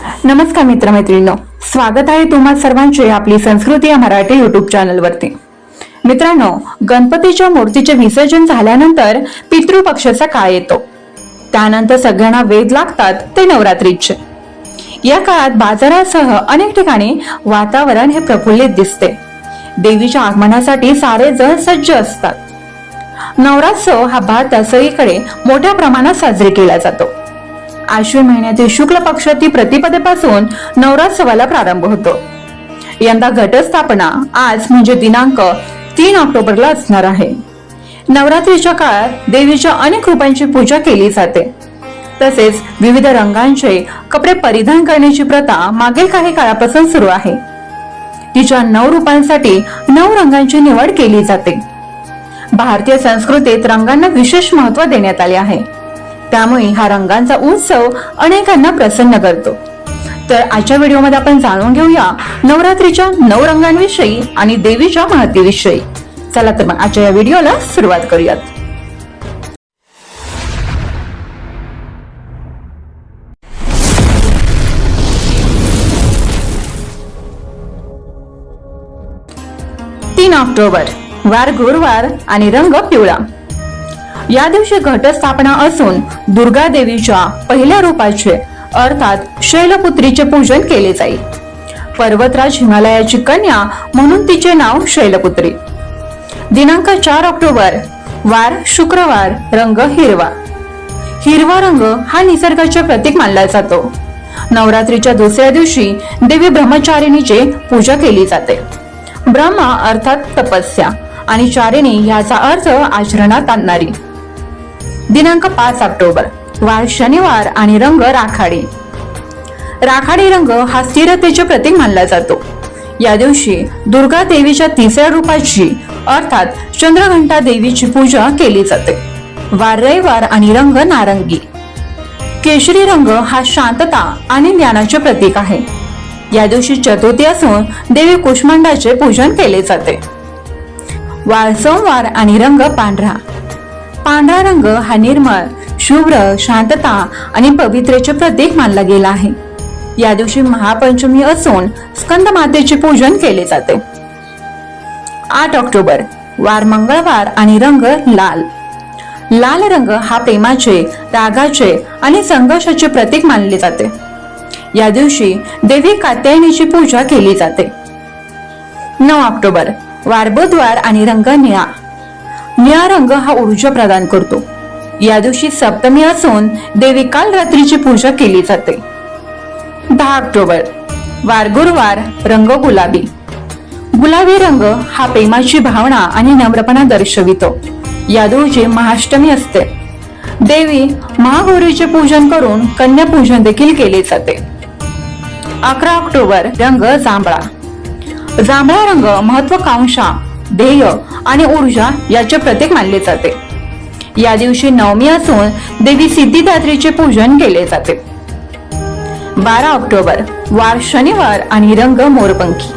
नमस्कार मित्रमैत्रिणींनो स्वागत आहे तुम्हा सर्वांचे आपली संस्कृती या मराठी युट्यूब चॅनलवरती मित्रांनो गणपतीच्या मूर्तीचे विसर्जन झाल्यानंतर पितृपक्षाचा काळ येतो. त्यानंतर सगळ्यांना वेध लागतात ते नवरात्रीचे. या काळात बाजारासह अनेक ठिकाणी वातावरण हे प्रफुल्लित दिसते. देवीच्या आगमनासाठी सारे जण सज्ज असतात. नवरात्सव हा भारतात सगळीकडे मोठ्या प्रमाणात साजरी केला जातो. आश्विन महिन्यातील शुक्ल पक्षातील प्रतिपदेपासून नवरात्सवाला प्रारंभ होतो. यंदा घटस्थापना आज म्हणजे दिनांक तीन ऑक्टोबरला असणार आहे. नवरात्रीच्या काळात देवीच्या अनेक रूपांची पूजा केली जाते. तसेच विविध रंगांचे कपडे परिधान करण्याची प्रथा मागील काही काळापासून सुरू आहे. तिच्या नऊ रूपांसाठी नऊ रंगांची निवड केली जाते. भारतीय संस्कृतीत रंगांना विशेष महत्त्व देण्यात आले आहे. त्यामुळे हा रंगांचा उत्सव अनेकांना प्रसन्न करतो. तर आजच्या व्हिडिओमध्ये आपण जाणून घेऊया नवरात्रीच्या नऊ रंगांविषयी आणि देवीच्या महत्तेविषयी चला तर मग आजच्या या व्हिडिओला सुरुवात करूयात. तीन ऑक्टोबर वार गुरुवार आणि रंग पिवळा. या दिवशी घटस्थापना असून दुर्गा देवीच्या पहिल्या रूपाचे अर्थात शैलपुत्रीचे पूजन केले जाईल. पर्वतराज हिमालयाची कन्या म्हणून तिचे नाव शैलपुत्री. दिनांक चार ऑक्टोबर वार शुक्रवार रंग हिरवा. हिरवा रंग हा निसर्गाचे प्रतीक मानला जातो. नवरात्रीच्या दुसऱ्या दिवशी देवी ब्रह्मचारिणीची पूजा केली जाते. ब्रह्मा अर्थात तपस्या आणि चारिणी याचा अर्थ आचरणात आणणारी. दिनांक पाच ऑक्टोबर. वार शनिवार आणि रंग राखाडी. राखाडी रंग हा स्थिरतेचे प्रतीक मानला जातो. या दिवशी दुर्गा देवीच्या तिसऱ्या रूपाची अर्थात चंद्रघंटा देवीची पूजा केली जाते. वार रविवार आणि रंग नारंगी. केशरी रंग हा शांतता आणि ज्ञानाचे प्रतीक आहे. या दिवशी चतुर्थी असून देवी कुष्मांडाचे पूजन केले जाते. वार सोमवार आणि रंग पांढरा. पांढरा रंग हा निर्मळ शुभ्र शांतता आणि पवित्रेचे प्रतीक मानला गेला आहे. या दिवशी महापंचमी असून स्कंद मातेचे पूजन केले जाते. आठ ऑक्टोबर वार मंगळवार आणि रंग लाल. लाल रंग हा प्रेमाचे रागाचे आणि संघर्षाचे प्रतीक मानले जाते. या दिवशी देवी कात्यायनीची पूजा केली जाते. नऊ ऑक्टोबर वार बुधवार आणि रंग निळा. निळा रंग हा ऊर्जा प्रदान करतो. या दिवशी सप्तमी असून देवी काल रात्रीची पूजा केली जाते. दहा ऑक्टोबर वार गुरुवार रंग गुलाबी. गुलाबी रंग हा प्रेमाची भावना आणि नम्रपणा दर्शवितो. या दिवशी महाअष्टमी असते. देवी महागौरीचे पूजन करून कन्या पूजन देखील केले जाते. अकरा ऑक्टोबर रंग जांभळा. जांभळा रंग महत्वाकांक्षा ध्येय आणि ऊर्जा याचे प्रतीक मानले जाते. या दिवशी नवमी असून देवी सिद्धिदात्रीचे पूजन केले जाते. बारा ऑक्टोबर वार शनिवार आणि रंग मोरपंखी.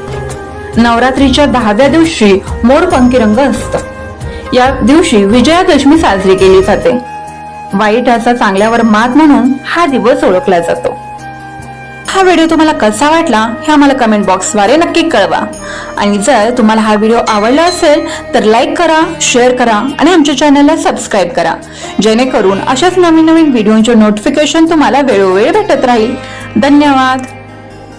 नवरात्रीच्या दहाव्या दिवशी मोरपंखी रंग असत. या दिवशी विजयादशमी साजरी केली जाते. वाईटाचा चांगल्यावर मात म्हणून हा दिवस ओळखला जातो. हा व्हिडिओ तुम्हाला कसा वाटला हे आम्हाला कमेंट बॉक्सद्वारे नक्की कळवा. आणि जर तुम्हाला हा व्हिडिओ आवडला असेल तर लाईक करा शेअर करा आणि आमच्या चॅनलला सबस्क्राईब करा. जेणेकरून अशाच नवीन नवीन व्हिडिओचे नोटिफिकेशन तुम्हाला वेळोवेळी भेटत राहील. धन्यवाद.